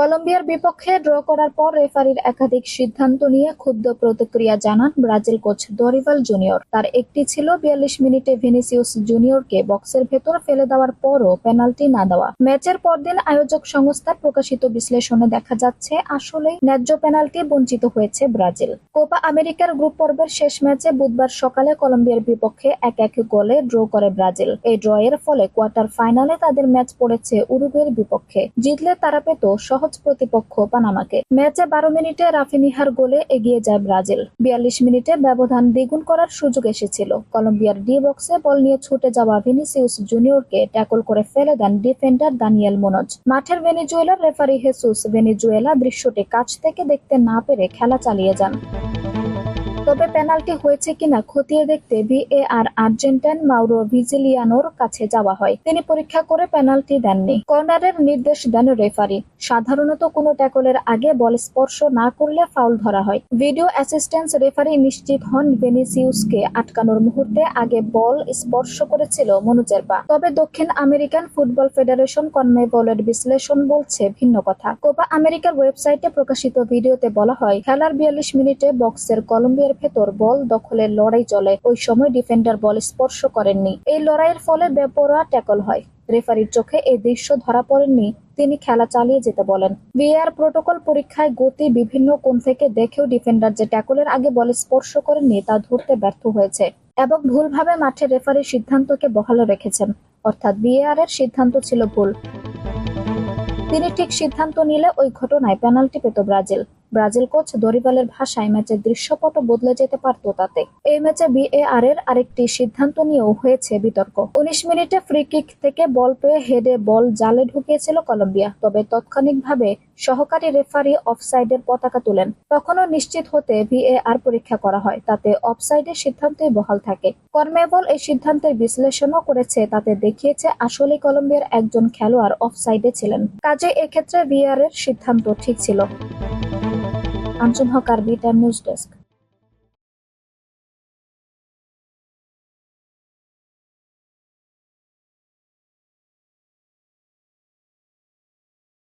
কলম্বিয়ার বিপক্ষে ড্র করার পর রেফারির একাধিক সিদ্ধান্ত নিয়ে ক্ষুব্ধ প্রতিক্রিয়া জানান ব্রাজিল কোচ দরিভাল জুনিয়র। তার একটি ছিল বিয়াল্লিশ মিনিটে ভিনিসিয়াস জুনিয়রকে বক্সের ভেতর ফেলে দেওয়ার পরও পেনাল্টি না দেওয়া। ম্যাচের পরদিন আয়োজক সংস্থার প্রকাশিত বিশ্লেষণে দেখা যাচ্ছে, আসলেই ন্যায্য পেনাল্টি বঞ্চিত হয়েছে ব্রাজিল। কোপা আমেরিকার গ্রুপ পর্বের শেষ ম্যাচে বুধবার সকালে কলম্বিয়ার বিপক্ষে এক এক গোলে ড্র করে ব্রাজিল। এই ড্রয়ের ফলে কোয়ার্টার ফাইনালে তাদের ম্যাচ পড়েছে উরুগুয়ের বিপক্ষে। জিতলে তারা পেত সহজ প্রতিপক্ষ পানামাকে। ম্যাচে বারো মিনিটে রাফিনিহার গোলে এগিয়ে যায় ব্রাজিল। বিয়াল্লিশ মিনিটে ব্যবধান দ্বিগুণ করার সুযোগ এসেছিল। কলম্বিয়ার ডি বক্সে বল নিয়ে ছুটে যাওয়া ভিনিসিউস জুনিয়রকে ট্যাকল করে ফেলে দেন ডিফেন্ডার দানিয়েল মনোজ। মাঠের ভেনিজুয়েলার রেফারি হেসুস ভেনিজুয়েলা দৃশ্যটি কাছ থেকে দেখতে না পেরে খেলা চালিয়ে যান। তবে পেনাল্টি হয়েছে কিনা খতিয়ে দেখতে ভিএআর আর্জেন্টাইন মাউরো ভিজিলিয়ানোর কাছে যাওয়া হয়। তিনি পরীক্ষা করে পেনাল্টি দেননি। কর্নারের নির্দেশ দেন রেফারি। সাধারণত কোনো ট্যাকলের আগে বল স্পর্শ না করলে ফাউল ধরা হয়। ভিডিও অ্যাসিস্ট্যান্স রেফারি নিশ্চিত হন ভেনিসিউসকে আটকানোর মুহূর্তে আগে বল স্পর্শ করেছিল মনোজের পা তবে দক্ষিণ আমেরিকান ফুটবল ফেডারেশন কনমেবলের বিশ্লেষণ বলছে ভিন্ন কথা। কোপা আমেরিকার ওয়েবসাইটে প্রকাশিত ভিডিওতে বলা হয়, খেলার বিয়াল্লিশ মিনিটে বক্সের কলম্বিয়ার ভেতর বল দখলের লড়াই চলে। ওই সময় ডিফেন্ডার বল স্পর্শ করেননি। এই লড়াইয়ের ফলে বেপরোয়া ট্যাকল হয়। রেফারির চোখে এই দৃশ্য ধরা পড়েননি, তিনি খেলা চালিয়ে যেতে বলেন। বিআর প্রোটোকল পরীক্ষায় গতি বিভিন্ন কোণ থেকে দেখেও ডিফেন্ডার যে ট্যাকলের আগে বল স্পর্শ করেননি, তা ধরতে ব্যর্থ হয়েছে এবং ভুলভাবে মাঠে রেফারির সিদ্ধান্তকে বহালে রেখেছেন। অর্থাৎ বিএআর এর সিদ্ধান্ত ছিল ভুল। তিনি ঠিক সিদ্ধান্ত নিলে ওই ঘটনায় পেনাল্টি পেত ব্রাজিল। ব্রাজিল কোচ দরিবালের ভাষায় ম্যাচের দৃশ্যপট বদলে যেতে পারত তাতে। এই ম্যাচে বিএআর এর আরেকটি সিদ্ধান্ত নিয়েও হয়েছে বিতর্ক। উনিশ মিনিটে ফ্রি কিক থেকে বল পেয়ে হেডে বল জালে ঢুকিয়েছিল কলম্বিয়া, তবে তাৎক্ষণিকভাবে সহকারী রেফারি অফসাইডের পতাকা তুলেন। তখনও নিশ্চিত হতে ভিএআর পরীক্ষা করা হয়, তাতে অফসাইডের সিদ্ধান্তই বহাল থাকে। কর্মেবল এই সিদ্ধান্তের বিশ্লেষণও করেছে, তাতে দেখিয়েছে আসলে কলম্বিয়ার একজন খেলোয়াড় অফসাইডে ছিলেন। কাজে এক্ষেত্রে ভিআর এর সিদ্ধান্ত ঠিক ছিল। আঞ্জুম হক আরবি টাইম নিউজ ডেস্ক